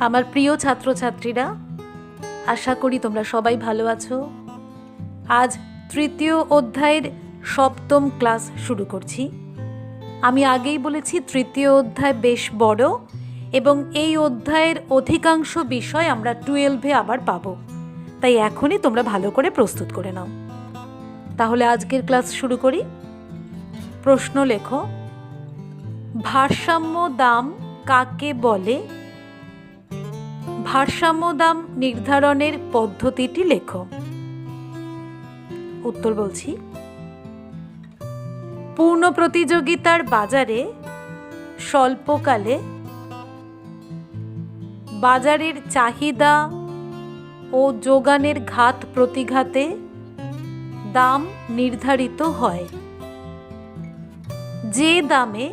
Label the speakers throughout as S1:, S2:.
S1: আমার প্রিয় ছাত্রছাত্রীরা, আশা করি তোমরা সবাই ভালো আছো। আজ তৃতীয় অধ্যায়ের সপ্তম ক্লাস শুরু করছি। আমি আগেই বলেছি, তৃতীয় অধ্যায় বেশ বড় এবং এই অধ্যায়ের অধিকাংশ বিষয় আমরা টুয়েলভে আবার পাবো। তাই এখনই তোমরা ভালো করে প্রস্তুত করে নাও। তাহলে আজকের ক্লাস শুরু করি। প্রশ্ন লেখো, ভারসাম্য দাম কাকে বলে? ভারসাম্য দাম নির্ধারণের পদ্ধতিটি লেখো। উত্তর বলছি, পূর্ণ প্রতিযোগিতার বাজারে স্বল্পকালে বাজারের চাহিদা ও যোগানের ঘাত প্রতিঘাতে দাম নির্ধারিত হয়। যে দামে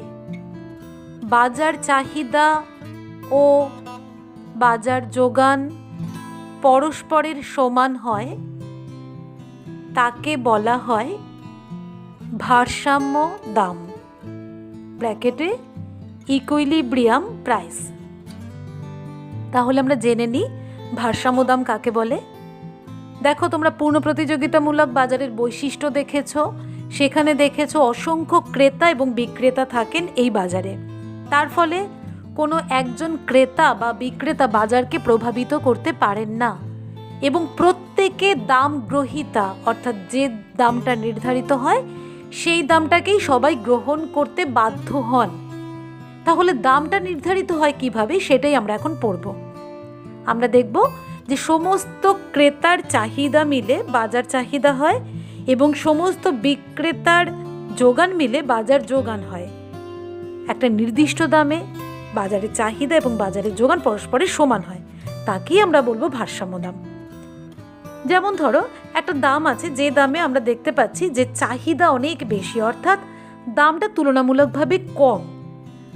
S1: বাজার চাহিদা ও বাজার যোগান পরস্পরের সমান হয়, তাকে বলা হয় ভারসাম্য দাম। ব্র্যাকেটে ইকুইলিব্রিয়াম প্রাইস তাহলে আমরা জেনে নিই ভারসাম্য দাম কাকে বলে। দেখো তোমরা পূর্ণ প্রতিযোগিতামূলক বাজারের বৈশিষ্ট্য দেখেছ, সেখানে দেখেছ অসংখ্য ক্রেতা এবং বিক্রেতা থাকেন এই বাজারে। তার ফলে কোনো একজন ক্রেতা বা বিক্রেতা বাজারকে প্রভাবিত করতে পারেন না এবং প্রত্যেকে দাম গ্রহিতা, অর্থাৎ যে দামটা নির্ধারিত হয়, সেই দামটাকেই সবাই গ্রহণ করতে বাধ্য হন। তাহলে দামটা নির্ধারিত হয় কীভাবে? সেটাই আমরা এখন পড়ব। আমরা দেখব যে সমস্ত ক্রেতার চাহিদা মিলে বাজার চাহিদা হয় এবং সমস্ত বিক্রেতার যোগান মিলে বাজার যোগান হয়। একটা নির্দিষ্ট দামে বাজারের চাহিদা এবং বাজারের যোগান পরস্পরের সমান হয়। তাকেই আমরা বলব ভারসাম্য দাম। যেমন ধরো, একটা দাম আছে, যে দামে আমরা দেখতে পাচ্ছি যে চাহিদা অনেক বেশি, অর্থাৎ দামটা তুলনামূলকভাবে কম।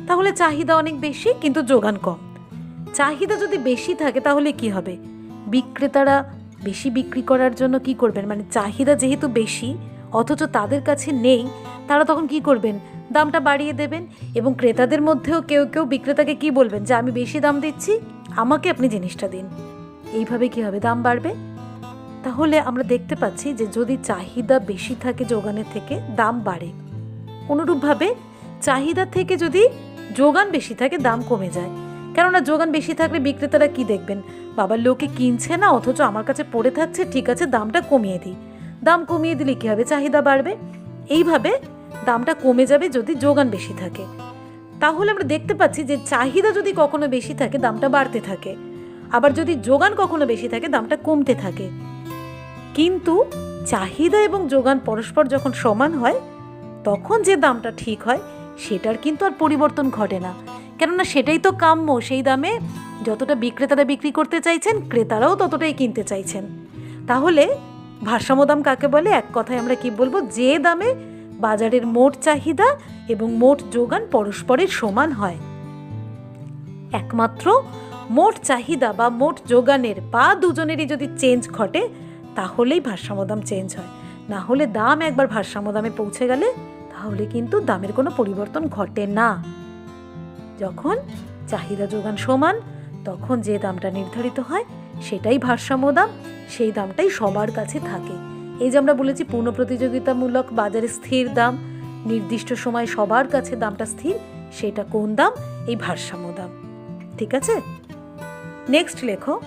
S1: তাহলে চাহিদা অনেক বেশি, কিন্তু যোগান কম। চাহিদা যদি বেশি থাকে, তাহলে কি হবে? বিক্রেতারা বেশি বিক্রি করার জন্য কি করবেন? মানে চাহিদা যেহেতু বেশি, অথচ তাদের কাছে নেই, তারা তখন কি করবেন? দামটা বাড়িয়ে দেবেন এবং ক্রেতাদের মধ্যেও কেউ কেউ বিক্রেতাকে কি বলবেন? যে আমি বেশি দাম দিচ্ছি, আমাকে আপনি জিনিসটা দিন। এইভাবে কি হবে? দাম বাড়বে? তাহলে আমরা দেখতে পাচ্ছি যে যদি চাহিদা বেশি থাকে যোগানের থেকে, দাম বাড়ে। অনুরূপভাবে চাহিদা থেকে যদি যোগান বেশি থাকে, দাম কমে যায়। কেননা যোগান বেশি থাকলে বিক্রেতারা কি দেখবেন? বাবার লোকে কিনছে না, অথচ আমার কাছে পড়ে থাকছে, ঠিক আছে, দামটা কমিয়ে দিই। দাম কমিয়ে দিলে কী হবে? চাহিদা বাড়বে। এইভাবে দামটা কমে যাবে যদি যোগান বেশি থাকে। তাহলে আমরা দেখতে পাচ্ছি যে চাহিদা যদি কখনো বেশি থাকে, দামটা বাড়তে থাকে। আবার যদি যোগান কখনো বেশি থাকে, দামটা কমতে থাকে। কিন্তু চাহিদা এবং যোগান পরস্পর যখন সমান হয়, তখন যে দামটা ঠিক হয়, সেটার কিন্তু আর পরিবর্তন ঘটে না। কেননা সেটাই তো কাম্য, সেই দামে যতটা বিক্রেতারা বিক্রি করতে চাইছেন, ক্রেতারাও ততটাই কিনতে চাইছেন। তাহলে ভারসাম্য দাম কাকে বলে? এক কথায় আমরা কি বলব? যে দামে বাজারের মোট চাহিদা এবং মোট যোগান পরস্পরের সমান হয়। একমাত্র মোট চাহিদা বা মোট যোগানের বা দুজনেরই যদি চেঞ্জ ঘটে, তাহলেই ভারসাম্য দাম চেঞ্জ হয়। না হলে দাম একবার ভারসাম্য দামে পৌঁছে গেলে, তাহলে কিন্তু দামের কোনো পরিবর্তন ঘটে না। যখন চাহিদা যোগান সমান, তখন যে দামটা নির্ধারিত হয়, সেটাই ভারসাম্য দাম, সেই দামটাই সবার কাছে থাকে। এই যে আমরা বলেছি পূর্ণ প্রতিযোগিতামূলক বাজারে স্থির দাম, নির্দিষ্ট সময় সবার কাছে দামটা স্থির, সেটা কোন দাম? এই ভারসাম্য দাম। ঠিক আছে? নেক্সট লেখো,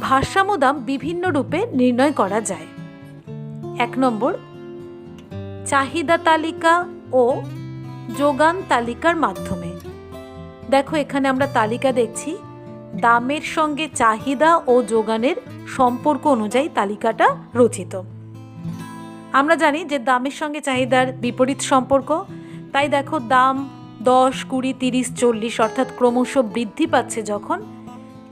S1: ভারসাম্য দাম বিভিন্ন রূপে নির্ণয় করা যায়। এক নম্বর, চাহিদা তালিকা ও যোগান তালিকার মাধ্যমে। দেখো এখানে আমরা তালিকা দেখছি, দামের সঙ্গে চাহিদা ও যোগানের সম্পর্ক অনুযায়ী তালিকাটা রচিত। আমরা জানি যে দামের সঙ্গে চাহিদার বিপরীত সম্পর্ক। তাই দেখো দাম দশ, কুড়ি, তিরিশ, চল্লিশ, অর্থাৎ ক্রমশ বৃদ্ধি পাচ্ছে যখন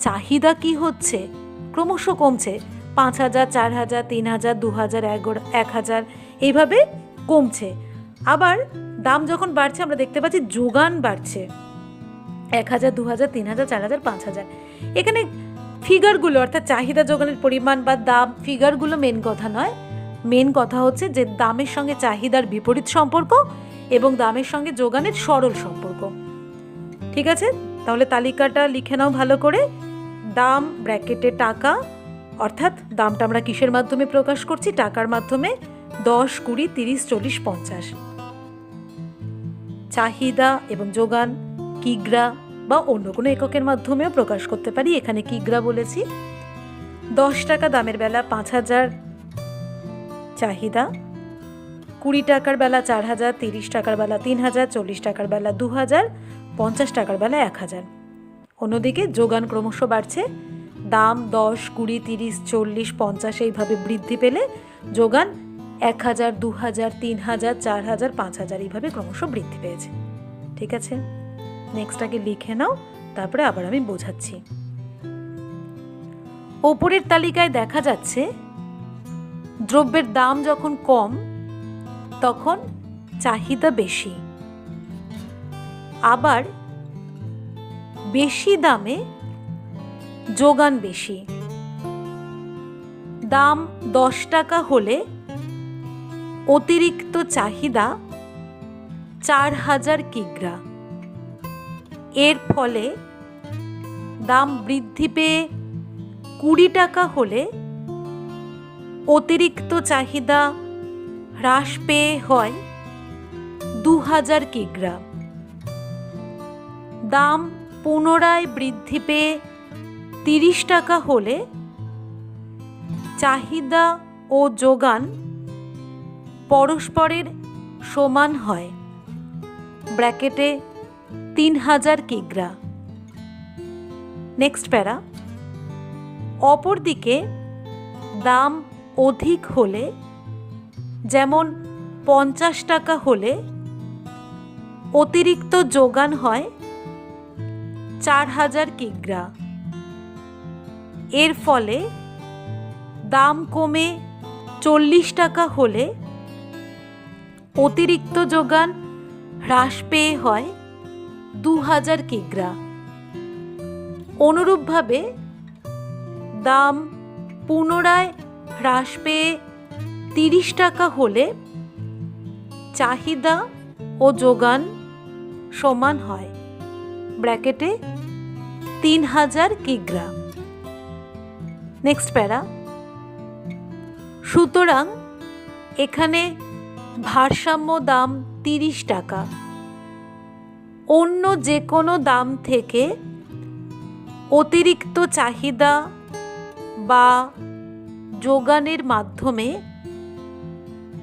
S1: চাহিদা কি হচ্ছে? ক্রমশ কমছে। পাঁচ হাজার, চার হাজার, তিন হাজার, দু হাজার, এক হাজার এইভাবে কমছে। আবার দাম যখন বাড়ছে, আমরা দেখতে পাচ্ছি যোগান বাড়ছে। এক হাজার, দু হাজার, তিন হাজার, চার হাজার, পাঁচ হাজার। এখানে ফিগারগুলো অর্থাৎ চাহিদা যোগানের পরিমাণ বা দাম ফিগারগুলো মেন কথা নয়। মেন কথা হচ্ছে যে দামের সঙ্গে চাহিদার বিপরীত সম্পর্ক এবং দামের সঙ্গে যোগানের সরল সম্পর্ক। ঠিক আছে? তাহলে তালিকাটা লিখে নাও ভালো করে। দাম, ব্র্যাকেটে টাকা, অর্থাৎ দামটা আমরা কিসের মাধ্যমে প্রকাশ করছি? টাকার মাধ্যমে দশ কুড়ি তিরিশ চল্লিশ পঞ্চাশ। চাহিদা এবং যোগান, কিগ্রা বা অন্য কোনো এককের মাধ্যমেও প্রকাশ করতে পারি। এখানে কিগ্রা বলেছি। দশ টাকা দামের বেলা পাঁচ হাজার চাহিদা, কুড়ি টাকার বেলা চার হাজার, তিরিশ টাকার বেলা তিন হাজার, চল্লিশ টাকার বেলা দু হাজার, পঞ্চাশ টাকার বেলা এক হাজার। অন্যদিকে যোগান ক্রমশ বাড়ছে। দাম দশ, কুড়ি, তিরিশ, চল্লিশ, পঞ্চাশ এইভাবে বৃদ্ধি পেলে যোগান এক হাজার, দু হাজার, তিন হাজার, চার হাজার, পাঁচ হাজার এইভাবে ক্রমশ বৃদ্ধি পেয়েছে। ঠিক আছে? নেক্সট আগে লিখে নাও, তারপরে আবার আমি বোঝাচ্ছি। ওপরের তালিকায় দেখা যাচ্ছে দ্রব্যের দাম যখন কম, তখন চাহিদা বেশি। আবার বেশি দামে যোগান বেশি। দাম দশ টাকা হলে অতিরিক্ত চাহিদা চার হাজার কিগ্রা। এর ফলে দাম বৃদ্ধি পেয়ে কুড়ি টাকা হলে অতিরিক্ত চাহিদা হ্রাস পেয়ে হয় দু হাজার কিগ্রা দাম পুনরায় বৃদ্ধি পেয়ে তিরিশ টাকা হলে চাহিদা ও যোগান পরস্পরের সমান হয়। ব্র্যাকেটে তিন হাজার কিগ্রা নেক্সট প্যারা। অপরদিকে দাম অধিক হলে, যেমন পঞ্চাশ টাকা হলে অতিরিক্ত যোগান হয় চার হাজার কিগ্রা। এর ফলে দাম কমে চল্লিশ টাকা হলে অতিরিক্ত যোগান হ্রাস পেয়ে হয় দু হাজার কিগ্রা। অনুরূপভাবে দাম পুনরায় হ্রাস পেয়ে তিরিশ টাকা হলে চাহিদা ও যোগান সমান হয়। ব্র্যাকেটে তিন হাজার কিগ্রা নেক্সট প্যারা। সুতরাং এখানে ভারসাম্য দাম তিরিশ টাকা। অন্য যে কোনো দাম থেকে অতিরিক্ত চাহিদা বা যোগানের মাধ্যমে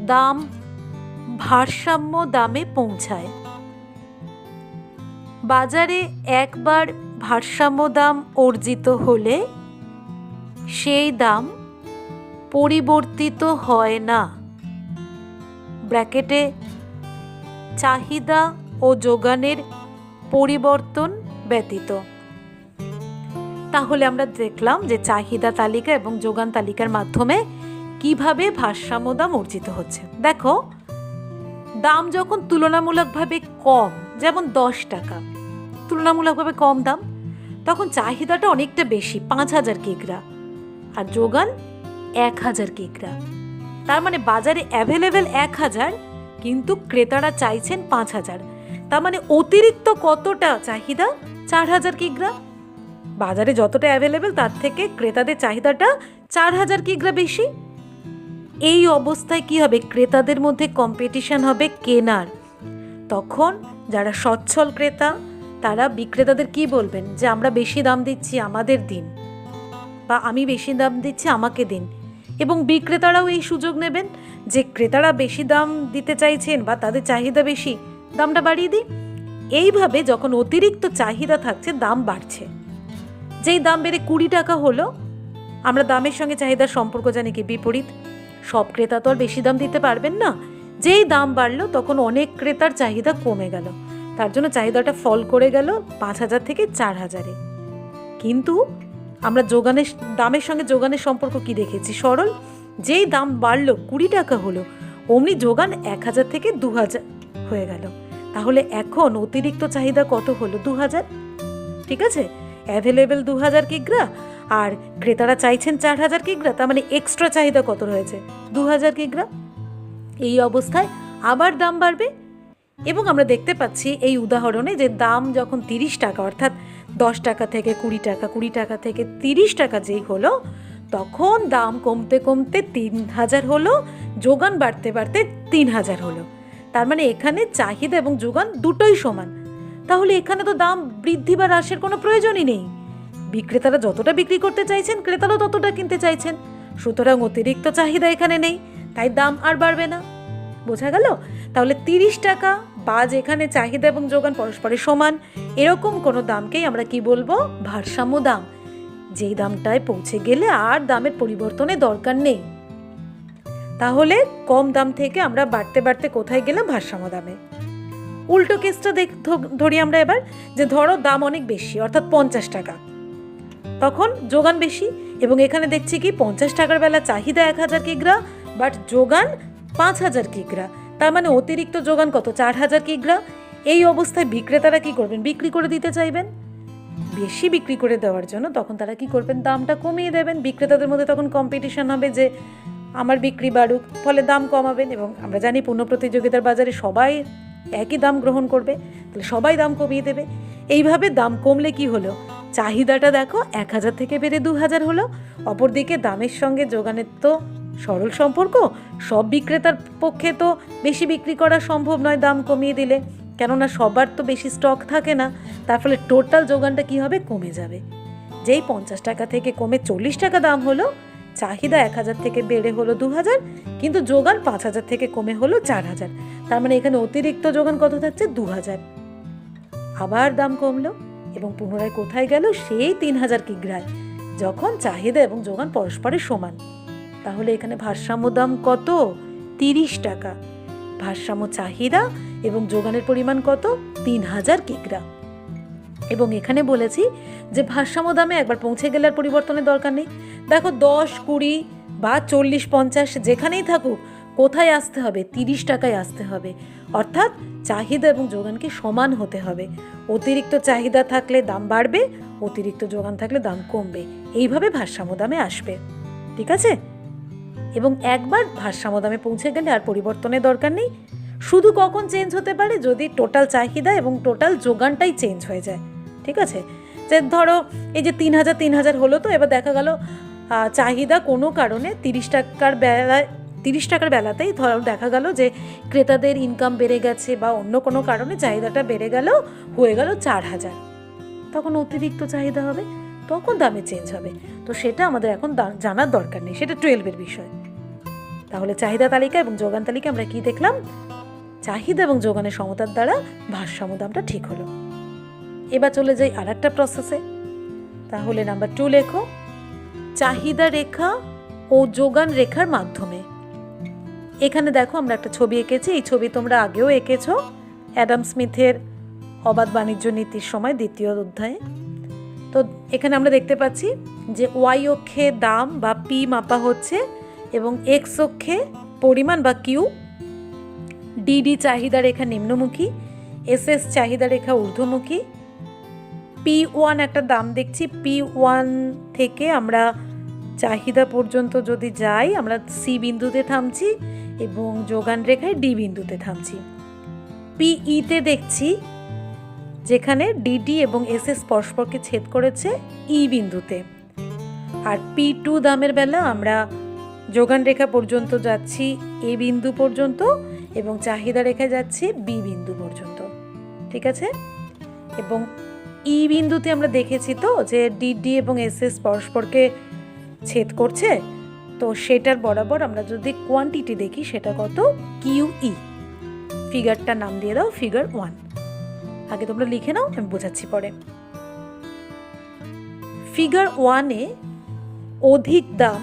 S1: দাম ভারসাম্য দামে পৌঁছায়। বাজারে একবার ভারসাম্য দাম অর্জিত হলে সেই দাম পরিবর্তিত হয় না। ব্র্যাকেটে চাহিদা ও যোগানের পরিবর্তন ব্যতীত। তাহলে আমরা দেখলাম যে চাহিদা তালিকা এবং যোগান তালিকার মাধ্যমে কীভাবে ভারসাম্য দাম অর্জিত হচ্ছে। দেখো, দাম যখন তুলনামূলকভাবে কম, যেমন দশ টাকা, তুলনামূলকভাবে কম দাম, তখন চাহিদাটা অনেকটা বেশি, পাঁচ হাজার কিগ্রা আর যোগান এক হাজার কিগ্রা তার মানে বাজারে অ্যাভেলেবেল এক হাজার, কিন্তু ক্রেতারা চাইছেন পাঁচ হাজার। তার মানে অতিরিক্ত কতটা চাহিদা? চার হাজার কিগ্রা বাজারে যতটা অ্যাভেলেবেল তার থেকে ক্রেতাদের চাহিদাটা চার হাজার কিগ্রা বেশি? এই অবস্থায় কি হবে? ক্রেতাদের মধ্যে কম্পিটিশন হবে কেনার। তখন যারা সচ্ছল ক্রেতা, তারা বিক্রেতাদের কি বলবেন? যে আমরা বেশি দাম দিচ্ছি আমাদের দিন বা আমি বেশি দাম দিচ্ছি আমাকে দিন। এবং বিক্রেতারাও এই সুযোগ নেবেন যে ক্রেতারা বেশি দাম দিতে চাইছেন বা তাদের চাহিদা বেশি, দামটা বাড়িয়ে দিই এইভাবে যখন অতিরিক্ত চাহিদা থাকছে, দাম বাড়ছে। যেই দাম বেড়ে কুড়ি টাকা হলো, আমরা দামের সঙ্গে চাহিদার সম্পর্ক জানি কি বিপরীত। সব ক্রেতা তো আর বেশি দাম দিতে পারবেন না। যেই দাম বাড়লো, তখন অনেক ক্রেতার চাহিদা কমে গেল। তার জন্য চাহিদাটা ফল করে গেল পাঁচ হাজার থেকে চার হাজারে। কিন্তু আমরা যোগানের, দামের সঙ্গে যোগানের সম্পর্ক কি দেখেছি? সরল, যেই দাম বাড়লো কুড়ি টাকা হলো, অমনি যোগান এক হাজার থেকে দু হাজার হয়ে গেল। তাহলে এখন অতিরিক্ত চাহিদা কত হলো? দু হাজার? ঠিক আছে? অ্যাভেলেবেল দু হাজার কিগ্রা, আর ক্রেতারা চাইছেন চার হাজার কিগ্রা, তার মানে এক্সট্রা চাহিদা কত রয়েছে? দু হাজার কিগ্রা? এই অবস্থায় আবার দাম বাড়বে এবং আমরা দেখতে পাচ্ছি এই উদাহরণে যে দাম যখন তিরিশ টাকা, অর্থাৎ দশ টাকা থেকে কুড়ি টাকা কুড়ি টাকা থেকে তিরিশ টাকা যেই হলো, তখন দাম কমতে কমতে তিন হাজার হলো, যোগান বাড়তে বাড়তে তিন হাজার হলো। তার মানে এখানে চাহিদা এবং যোগান দুটোই সমান। তাহলে এখানে তো দাম বৃদ্ধি বা হ্রাসের কোনো প্রয়োজনই নেই। বিক্রেতারা যতটা বিক্রি করতে চাইছেন, ক্রেতারাও ততটা কিনতে চাইছেন। সুতরাং অতিরিক্ত চাহিদা এখানে নেই, তাই দাম আর বাড়বে না। বোঝা গেল? তাহলে তিরিশ টাকা বা যেখানে চাহিদা এবং যোগান পরস্পরের সমান, এরকম কোনো দামকেই আমরা কি বলব? ভারসাম্য দাম। যেই দামটায় পৌঁছে গেলে আর দামের পরিবর্তনের দরকার নেই। তাহলে কম দাম থেকে আমরা বাড়তে বাড়তে কোথায় গেলাম ভারসাম্য দামে? উল্টো কেসটা দেখ ধরি আমরা এবার, যে ধরো দাম অনেক বেশি, অর্থাৎ পঞ্চাশ টাকা। তখন যোগান বেশি, এবং এখানে দেখছি কি পঞ্চাশ টাকার বেলা চাহিদা এক হাজার কিগ্রা বাট যোগান পাঁচ হাজার কিগ্রা। তার মানে অতিরিক্ত যোগান কত? চার হাজার কিগ্রা। এই অবস্থায় বিক্রেতারা কি করবেন? বিক্রি করে দিতে চাইবেন? বেশি বিক্রি করে দেওয়ার জন্য তখন তারা কি করবেন? দামটা কমিয়ে দেবেন। বিক্রেতাদের মধ্যে তখন কম্পিটিশন হবে যে আমার বিক্রি বাড়ুক, ফলে দাম কমাবেন, এবং আমরা জানি পূর্ণ প্রতিযোগিতার বাজারে সবাই একই দাম গ্রহণ করবে, তাহলে সবাই দাম কমিয়ে দেবে। এইভাবে দাম কমলে কি হলো? চাহিদাটা দেখো, এক হাজার থেকে বেড়ে দু হাজার হলো। অপরদিকে দামের সঙ্গে যোগানের তো সরল সম্পর্ক, সব বিক্রেতার পক্ষে তো বেশি বিক্রি করা সম্ভব নয় দাম কমিয়ে দিলে। কেননা সবার তো বেশি স্টক থাকে না, তার ফলে টোটাল যোগানটা কি হবে? কমে যাবে। যেই পঞ্চাশ টাকা থেকে কমে চল্লিশ টাকা দাম হলো চাহিদা এক হাজার থেকে বেড়ে হলো দু হাজার কিন্তু যোগান পাঁচ হাজার থেকে কমে হলো চার হাজার। তার মানে এখানে অতিরিক্ত যোগান কত থাকছে? দু হাজার আবার দাম কমলো এবং পুনরায় কোথায় গেল? সেই তিন হাজার কিগ্রায় যখন চাহিদা এবং যোগান পরস্পরের সমান। তাহলে এখানে ভারসাম্য দাম কত? তিরিশ টাকা। ভারসাম্য চাহিদা এবং যোগানের পরিমাণ কত? তিন হাজার কিগ্রা। এবং এখানে বলেছি যে ভারসাম্য দামে একবার পৌঁছে গেলে আর পরিবর্তনের দরকার নেই। দেখো, দশ, কুড়ি বা চল্লিশ, পঞ্চাশ যেখানেই থাকুক, কোথায় আসতে হবে? তিরিশ টাকায় আসতে হবে। অর্থাৎ চাহিদা এবং যোগানকে সমান হতে হবে। অতিরিক্ত চাহিদা থাকলে দাম বাড়বে, অতিরিক্ত যোগান থাকলে দাম কমবে। এইভাবে ভারসাম্য দামে আসবে। ঠিক আছে? এবং একবার ভারসাম্য দামে পৌঁছে গেলে আর পরিবর্তনের দরকার নেই। শুধু কখন চেঞ্জ হতে পারে? যদি টোটাল চাহিদা এবং টোটাল যোগানটাই চেঞ্জ হয়ে যায়। ঠিক আছে? যে ধরো, এই যে তিন হাজার তিন হাজার হলো তো, এবার দেখা গেল চাহিদা কোনো কারণে তিরিশ টাকার বেলায়, তিরিশ টাকার বেলাতেই ধরো দেখা গেল যে ক্রেতাদের ইনকাম বেড়ে গেছে বা অন্য কোনো কারণে চাহিদাটা বেড়ে গেল, হয়ে গেল চার হাজার। তখন অতিরিক্ত চাহিদা হবে, তখন দামে চেঞ্জ হবে। তো সেটা আমাদের এখন জানার দরকার নেই, সেটা টুয়েলভের বিষয়। তাহলে চাহিদা তালিকা এবং যোগান তালিকা আমরা কি দেখলাম? চাহিদা এবং যোগানের সমতার দ্বারা ভারসাম্য দামটা ঠিক হলো। এবার চলে যাই আর একটা প্রসেসে তাহলে নাম্বার টু লেখো, চাহিদা রেখা ও যোগান রেখার মাধ্যমে। এখানে দেখো আমরা একটা ছবি এঁকেছি, এই ছবি তোমরা আগেও এঁকেছ, অ্যাডাম স্মিথের অবাধ বাণিজ্য নীতির সময় দ্বিতীয় অধ্যায়ে। তো এখানে আমরা দেখতে পাচ্ছি যে ওয়াই অক্ষে দাম বা পি মাপা হচ্ছে এবং এক্স অক্ষে পরিমাণ বা কিউ ডিডি চাহিদা রেখা নিম্নমুখী এস এস চাহিদা রেখা ঊর্ধ্বমুখী পি ওয়ান একটা দাম দেখছি পি ওয়ান থেকে আমরা চাহিদা পর্যন্ত যদি যাই, আমরা সি বিন্দুতে থামছি এবং যোগান রেখায় ডি বিন্দুতে থামছি। পিইতে দেখছি, যেখানে ডিডি এবং এস এস পরস্পরকে ছেদ করেছে ই বিন্দুতে। আর পি টু দামের বেলা আমরা যোগান রেখা পর্যন্ত যাচ্ছি এ বিন্দু পর্যন্ত এবং চাহিদা রেখা যাচ্ছি বি বিন্দু পর্যন্ত। ঠিক আছে? এবং ই বিন্দুতে আমরা দেখেছি তো যে ডিডি এবং এস এস পরস্পরকে ছেদ করছে, তো সেটার বরাবর আমরা যদি কোয়ান্টিটি দেখি, সেটা কত? Q E. ফিগারটার নাম দিয়ে দাও ফিগার ওয়ান আগে তোমরা লিখে নাও, আমি বোঝাচ্ছি পরে। ফিগার ওয়ানে অধিক দাম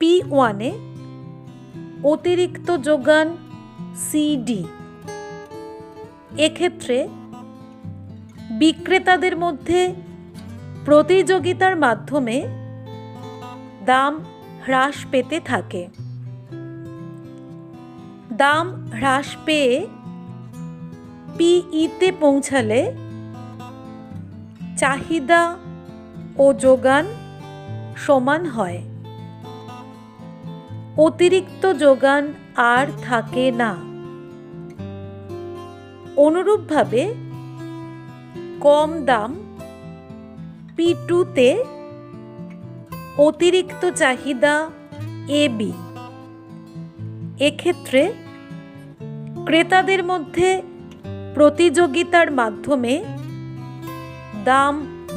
S1: পি ওয়ানে অতিরিক্ত যোগান সিডি এক্ষেত্রে বিক্রেতাদের মধ্যে প্রতিযোগিতার মাধ্যমে দাম হ্রাস পেতে থাকে। দাম হ্রাস পেয়ে পিইতে পৌঁছালে চাহিদা ও যোগান সমান হয়। অতিরিক্ত যোগান আর থাকে না। অনুরূপভাবে কম দাম পি টুতে অতিরিক্ত চাহিদা এ বি এক্ষেত্রে ক্রেতাদের মধ্যে প্রতিযোগিতার মাধ্যমে দাম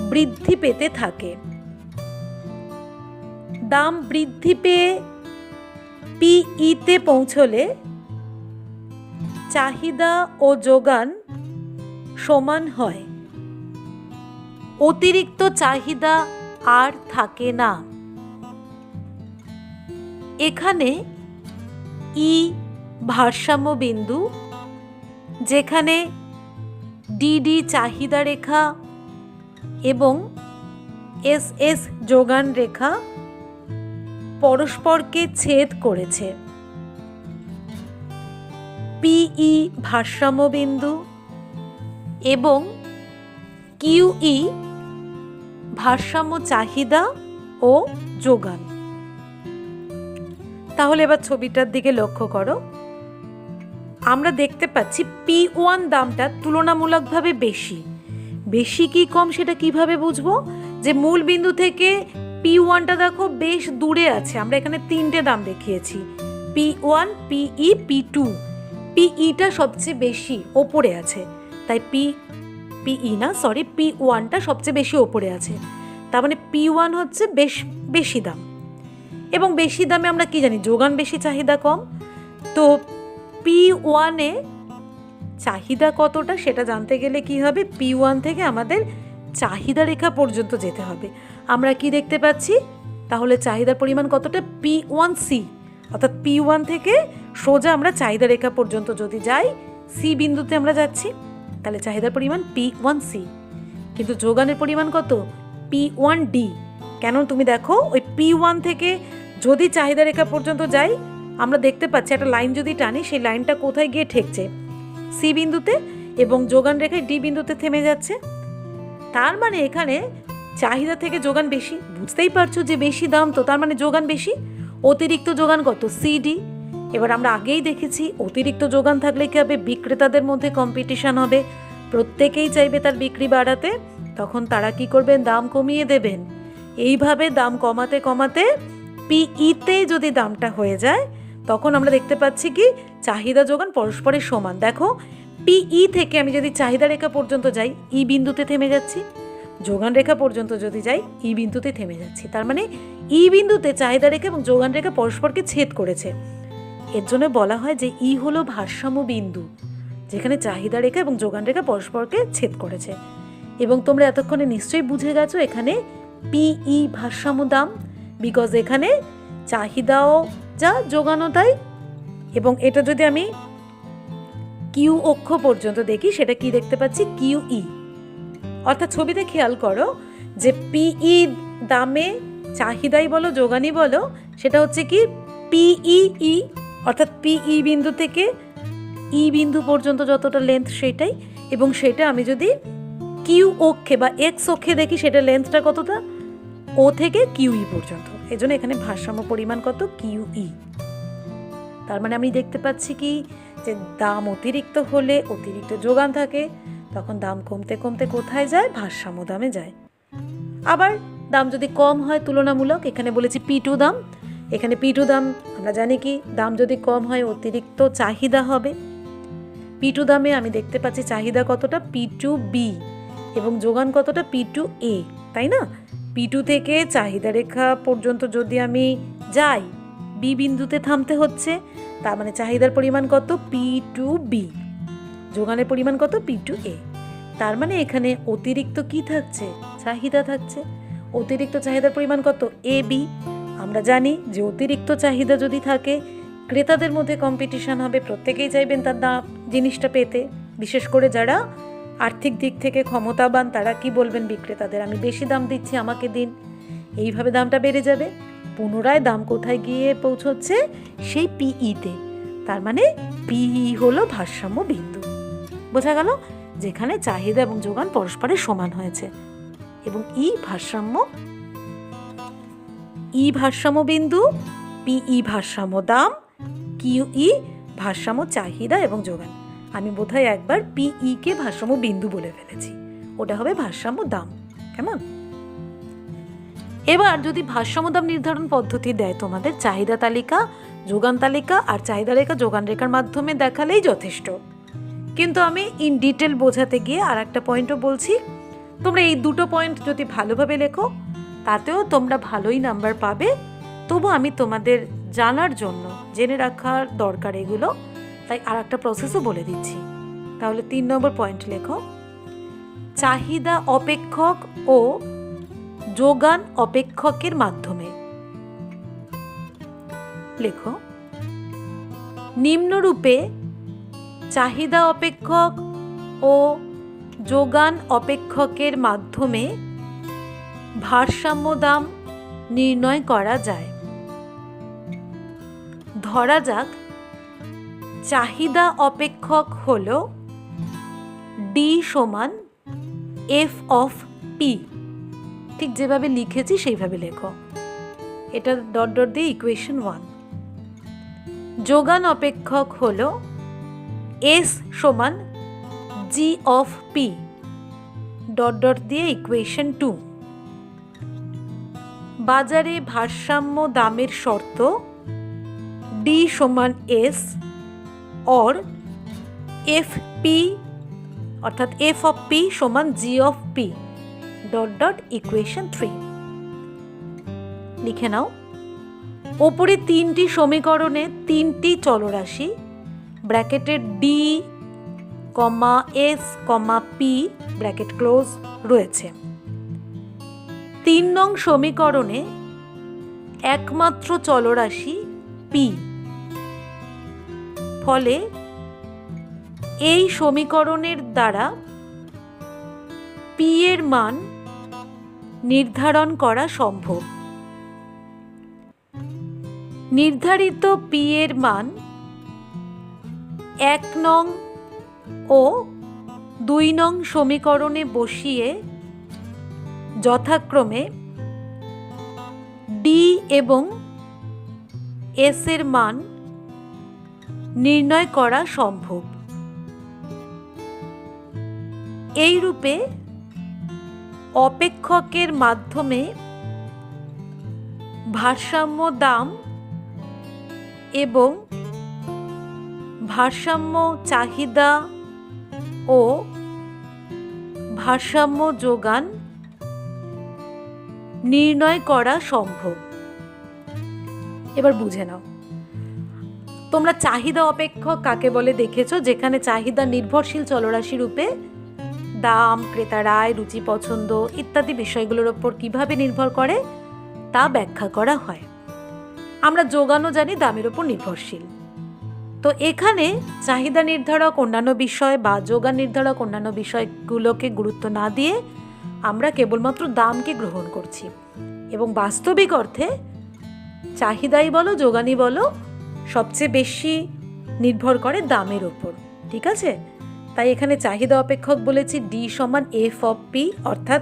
S1: বৃদ্ধি পেতে থাকে। দাম বৃদ্ধি পেয়ে পিইতে পৌঁছলে চাহিদা ও যোগান সমান হয়। অতিরিক্ত চাহিদা আর থাকে না। এখানে ই ভারসাম্য বিন্দু, যেখানে ডিডি চাহিদা রেখা এবং এস এস যোগান রেখা পরস্পরকে ছেদ করেছে। পিই ভারসাম্য বিন্দু এবং কিউই ভারসাম্য, চাহিদা ও যোগান। তাহলে এবার ছবিটার দিকে লক্ষ্য করো। আমরা দেখতে পাচ্ছি পি ওয়ান দামটা তুলনামূলকভাবে বেশি। বেশি কি কম সেটা কীভাবে বুঝব? যে মূল বিন্দু থেকে পি ওয়ানটা দেখো বেশ দূরে আছে। আমরা এখানে তিনটে দাম দেখিয়েছি। P one P E P two. পিইটা সবচেয়ে বেশি ওপরে আছে। তাই পি পিই না সরি পি ওয়ানটা সবচেয়ে বেশি ওপরে আছে। তার মানে পি ওয়ান হচ্ছে বেশ, বেশি দাম। এবং বেশি দামে আমরা কি জানি, যোগান বেশি, চাহিদা কম। তো পি ওয়ানে চাহিদা কতটা সেটা জানতে গেলে কি হবে? পি ওয়ান থেকে আমাদের চাহিদা রেখা পর্যন্ত যেতে হবে। আমরা কি দেখতে পাচ্ছি? তাহলে চাহিদার পরিমাণ কতটা? পি ওয়ান সি অর্থাৎ পি ওয়ান থেকে সোজা আমরা চাহিদা রেখা পর্যন্ত যদি যাই সি বিন্দুতে আমরা যাচ্ছি। তাহলে চাহিদার পরিমাণ পি ওয়ান সি কিন্তু যোগানের পরিমাণ কত? পি ওয়ান ডি কেন তুমি দেখো, ওই পি ওয়ান থেকে যদি চাহিদা রেখা পর্যন্ত যাই, আমরা দেখতে পাচ্ছি একটা লাইন যদি টানি, সেই লাইনটা কোথায় গিয়ে ঠেকছে? সি বিন্দুতে এবং যোগান রেখায় ডি বিন্দুতে থেমে যাচ্ছে। তার মানে এখানে চাহিদা থেকে যোগান বেশি। বুঝতেই পারছ যে বেশি দাম তো, তার মানে যোগান বেশি। অতিরিক্ত যোগান কত? সিডি এবার আমরা আগেই দেখেছি, অতিরিক্ত যোগান থাকলে কি হবে? বিক্রেতাদের মধ্যে কম্পিটিশান হবে। প্রত্যেকেই চাইবে তার বিক্রি বাড়াতে, তখন তারা কি করবেন? দাম কমিয়ে দেবেন। এইভাবে দাম কমাতে কমাতে পিইতে যদি দামটা হয়ে যায়, তখন আমরা দেখতে পাচ্ছি কি? চাহিদা যোগান পরস্পরের সমান। দেখো, পিই থেকে আমি যদি চাহিদা রেখা পর্যন্ত যাই, ই বিন্দুতে থেমে যাচ্ছি। যোগান রেখা পর্যন্ত যদি যাই, ই বিন্দুতে থেমে যাচ্ছি। তার মানে ই বিন্দুতে চাহিদা রেখা এবং যোগান রেখা পরস্পরকে ছেদ করেছে। এর জন্য বলা হয় যে, ই হলো ভারসাম্য বিন্দু। যেখানে চাহিদা রেখা এবং যোগান রেখা পরস্পরকে ছেদ করেছে। এবং তোমরা এতক্ষণে নিশ্চয়ই বুঝে গেছো, এখানে পিই ভারসাম্য দাম বিকজ এখানে চাহিদাও যা যোগানো তাই। এবং এটা যদি আমি কিউ অক্ষ পর্যন্ত দেখি, সেটা কি দেখতে পাচ্ছি? কিউ ই অর্থাৎ ছবিতে খেয়াল করো যে পিই দামে চাহিদাই বলো, যোগানই বলো, সেটা হচ্ছে কি পিই অর্থাৎ পিই বিন্দু থেকে ই বিন্দু পর্যন্ত যতটা লেন্থ সেটাই, এবং সেটা আমি যদি কিউ অক্ষে বা এক্স অক্ষে দেখি সেটা লেন্থটা কতটা? ও থেকে কিউই পর্যন্ত। এই জন্য এখানে ভারসাম্য পরিমাণ কত? কিউই তার মানে আমি দেখতে পাচ্ছি কি? যে দাম অতিরিক্ত হলে অতিরিক্ত যোগান থাকে, তখন দাম কমতে কমতে কোথায় যায়? ভারসাম্য দামে যায়। আবার দাম যদি কম হয় তুলনামূলক, এখানে বলেছি পি টু দাম। এখানে পি টু দাম, আমরা জানি কি? দাম যদি কম হয়, অতিরিক্ত চাহিদা হবে। পি টু দামে আমি দেখতে পাচ্ছি চাহিদা কতটা পি টু বি এবং যোগান কতটা পি টু এ তাই না? পি টু থেকে চাহিদা রেখা পর্যন্ত যদি আমি যাই বি বিন্দুতে থামতে হচ্ছে, তার মানে চাহিদার পরিমাণ কত? পি টু বি যোগানের পরিমাণ কত? পি টু এ তার মানে এখানে অতিরিক্ত কি থাকছে? চাহিদা থাকছে। অতিরিক্ত চাহিদার পরিমাণ কত? এ বি আমরা জানি যে অতিরিক্ত চাহিদা যদি থাকে ক্রেতাদের মধ্যে কম্পিটিশন হবে, প্রত্যেকেই চাইবেন তার দাম, জিনিসটা পেতে। বিশেষ করে যারা আর্থিক দিক থেকে ক্ষমতাবান, তারা কি বলবেন বিক্রেতাদের? আমি বেশি দাম দিচ্ছি, আমাকে দিন। এইভাবে দামটা বেড়ে যাবে। পুনরায় দাম কোথায় গিয়ে পৌঁছচ্ছে? সেই পিইতে তার মানে পিই হলো ভারসাম্য বিন্দু। বোঝা গেল? যেখানে চাহিদা এবং যোগান পরস্পরের সমান হয়েছে। এবং ই ভারসাম্য ই ভারসাম্য বিন্দু পিই ভারসাম্য দাম কিউ ই ভারসাম্য, চাহিদা এবং যোগান। আমি বোধহয় একবার পিই কে ভারসাম্য বিন্দু বলে ফেলেছি। ওটা হবে ভারসাম্য দাম। কেমন? এবার যদি ভারসাম্য দাম নির্ধারণ পদ্ধতি দেয় তোমাদের, চাহিদা তালিকা, যোগান তালিকা আর চাহিদা রেখা যোগান রেখার মাধ্যমে দেখালেই যথেষ্ট। কিন্তু আমি ইন ডিটেল বোঝাতে গিয়ে আর একটা পয়েন্টও বলছি। তোমরা এই দুটো পয়েন্ট যদি ভালোভাবে লেখো, তাতেও তোমরা ভালোই নাম্বার পাবে। তবু আমি তোমাদের জানার জন্য জেনে রাখার দরকার এগুলো। তাই আর একটা প্রসেসও বলে দিচ্ছি। তাহলে তিন নম্বর পয়েন্ট লেখো। চাহিদা অপেক্ষক ও যোগান অপেক্ষকের মাধ্যমে। লেখো। নিম্নরূপে চাহিদা অপেক্ষক ও যোগান অপেক্ষকের মাধ্যমে ভারসাম্য দাম নির্ণয় করা যায়। ধরা যাক, চাহিদা অপেক্ষক হল ডি সমান এফ অফ পি ঠিক যেভাবে লিখেছি, সেইভাবে লেখো। এটা ডট ডট দিয়ে ইকুয়েশন ওয়ান যোগান অপেক্ষক হল এস সমান G of P dot dot দিয়ে ইকুয়েশন টু বাজারে ভারসাম্য দামের শর্ত ডি সমান এস অর এফ পি অর্থাৎ এফ অফ পি সমান G of P dot dot equation three লিখে নাও। ওপরে তিনটি সমীকরণে তিনটি চলরাশি, ব্র্যাকেটের D comma S comma P bracket close, রয়েছে। তিন নং সমীকরণে একমাত্র চলরাশি পি ফলে এই সমীকরণের দ্বারা পি এর মান নির্ধারণ করা সম্ভব। নির্ধারিত পি এর মান এক নং ও দুই নং সমীকরণে বসিয়ে যথাক্রমে ডি এবং এস এর মান নির্ণয় করা সম্ভব। এই রূপে অপেক্ষকের মাধ্যমে ভারসাম্য দাম এবং ভারসাম্য চাহিদা ও ভারসাম্য যোগান নির্ণয় করা সম্ভব। এবার বুঝে নাও। তোমরা চাহিদা অপেক্ষক কাকে বলে দেখেছ? যেখানে চাহিদা নির্ভরশীল চলরাশি রূপে দাম ক্রেতার আয় রুচি পছন্দ ইত্যাদি বিষয়গুলোর ওপর কীভাবে নির্ভর করে তা ব্যাখ্যা করা হয়। আমরা যোগানও জানি, দামের ওপর নির্ভরশীল। তো এখানে চাহিদা নির্ধারক, অন্যান্য বিষয় বা যোগান নির্ধারক, অন্যান্য বিষয়গুলোকে গুরুত্ব না দিয়ে আমরা কেবলমাত্র দামকে গ্রহণ করছি। এবং বাস্তবিক অর্থে চাহিদাই বলো, যোগানই বলো সবচেয়ে বেশি নির্ভর করে দামের ওপর, ঠিক আছে? তাই এখানে চাহিদা অপেক্ষক বলেছি ডি সমান এফ অফ পি অর্থাৎ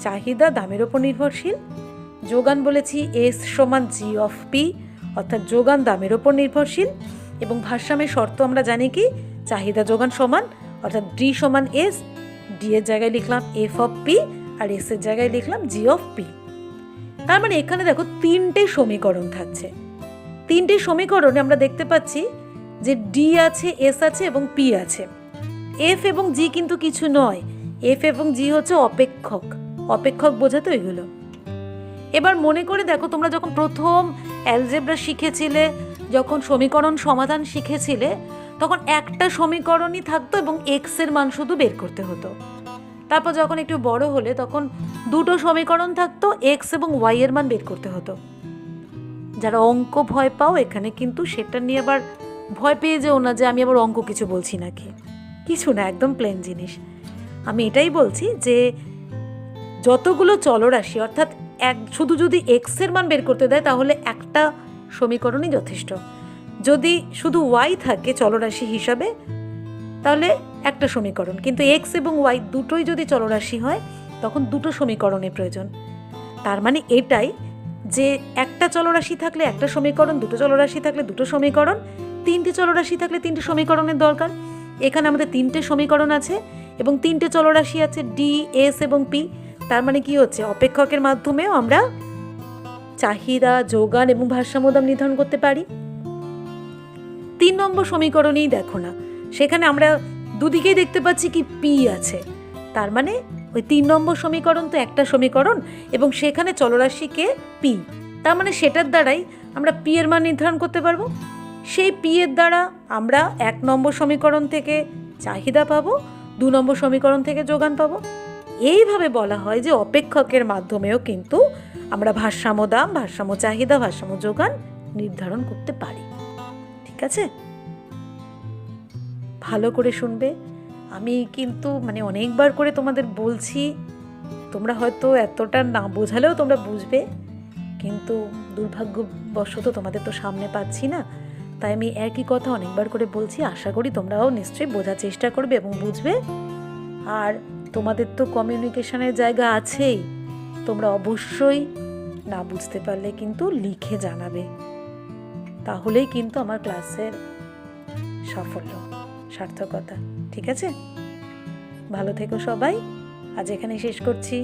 S1: চাহিদা দামের ওপর নির্ভরশীল। যোগান বলেছি এস সমান জি অফ পি অর্থাৎ যোগান দামের ওপর নির্ভরশীল। এবং ভারসাম্যের শর্ত আমরা জানি কি? চাহিদা যোগান সমান, অর্থাৎ ডি সমান এস ডি এর জায়গায় লিখলাম এফ অফ পি আর এস এর জায়গায় লিখলাম জি অফ পি তার মানে এখানে দেখো তিনটে সমীকরণ থাকছে। তিনটে সমীকরণে আমরা দেখতে পাচ্ছি যে ডি আছে এস আছে এবং পি আছে। এফ এবং জি কিন্তু কিছু নয়। এফ এবং জি হচ্ছে অপেক্ষক। অপেক্ষক বোঝাতো এগুলো। এবার মনে করে দেখো, তোমরা যখন প্রথম অ্যালজেব্রা শিখেছিলে, যখন সমীকরণ সমাধান শিখেছিলে, তখন একটা সমীকরণই থাকতো এবং এক্সের মান শুধু বের করতে হতো। তারপর যখন একটু বড় হলে, তখন দুটো সমীকরণ থাকতো এক্স এবং ওয়াই এর মান বের করতে হতো। যারা অঙ্ক ভয় পাও, এখানে কিন্তু সেটা নিয়ে আবার ভয় পেয়ে যেও না যে আমি আবার অঙ্ক কিছু বলছি নাকি। কিছু না, একদম প্লেন জিনিস। আমি এটাই বলছি যে যতগুলো চলরাশি, অর্থাৎ এক, শুধু যদি এক্সের মান বের করতে দেয়, তাহলে একটা সমীকরণই যথেষ্ট। যদি শুধু ওয়াই থাকে চলরাশি হিসাবে, তাহলে একটা সমীকরণ। কিন্তু এক্স এবং ওয়াই দুটোই যদি চলরাশি হয়, তখন দুটো সমীকরণের প্রয়োজন। তার মানে এটাই যে একটা চলরাশি থাকলে একটা সমীকরণ, দুটো চলরাশি থাকলে দুটো সমীকরণ, তিনটি চলরাশি থাকলে তিনটি সমীকরণের দরকার। এখানে আমাদের তিনটে সমীকরণ আছে এবং তিনটে চলরাশি আছে ডি এস এবং পি তার মানে কি হচ্ছে? অপেক্ষকের মাধ্যমেও আমরা চাহিদা, যোগান এবং ভারসাম্য দাম নির্ধারণ করতে পারি। তিন নম্বর সমীকরণেই দেখো না। সেখানে আমরা দুদিকেই দেখতে পাচ্ছি কি পি আছে। তার মানে ওই তিন নম্বর সমীকরণ তো একটা সমীকরণ এবং সেখানে চলরাশিকে পি তার মানে সেটার দ্বারাই আমরা পি এর মান নির্ধারণ করতে পারব। সেই পি এর দ্বারা আমরা এক নম্বর সমীকরণ থেকে চাহিদা পাবো, দু নম্বর সমীকরণ থেকে যোগান পাবো। এইভাবে বলা হয় যে অপেক্ষকের মাধ্যমেও কিন্তু আমরা ভারসাম্য দাম, ভারসাম্য চাহিদা, ভারসাম্য যোগান নির্ধারণ করতে পারি। ঠিক আছে? ভালো করে শুনবে। আমি কিন্তু মানে অনেকবার করে তোমাদের বলছি, তোমরা হয়তো এতটা না বোঝালেও তোমরা বুঝবে, কিন্তু দুর্ভাগ্যবশত তোমাদের তো সামনে পাচ্ছি না। তাই আমি একই কথা অনেকবার করে বলছি, আশা করি তোমরাও নিশ্চয়ই বোঝার চেষ্টা করবে এবং বুঝবে। আর তোমাদের তো কমিউনিকেশনের জায়গা আছেই, তোমরা অবশ্যই না বুঝতে পারলে কিন্তু লিখে জানাবে। তাহলেই কিন্তু আমার ক্লাসের সাফল্য, সার্থকতা। ঠিক আছে? ভালো থেকো সবাই। আজ এখানে শেষ করছি।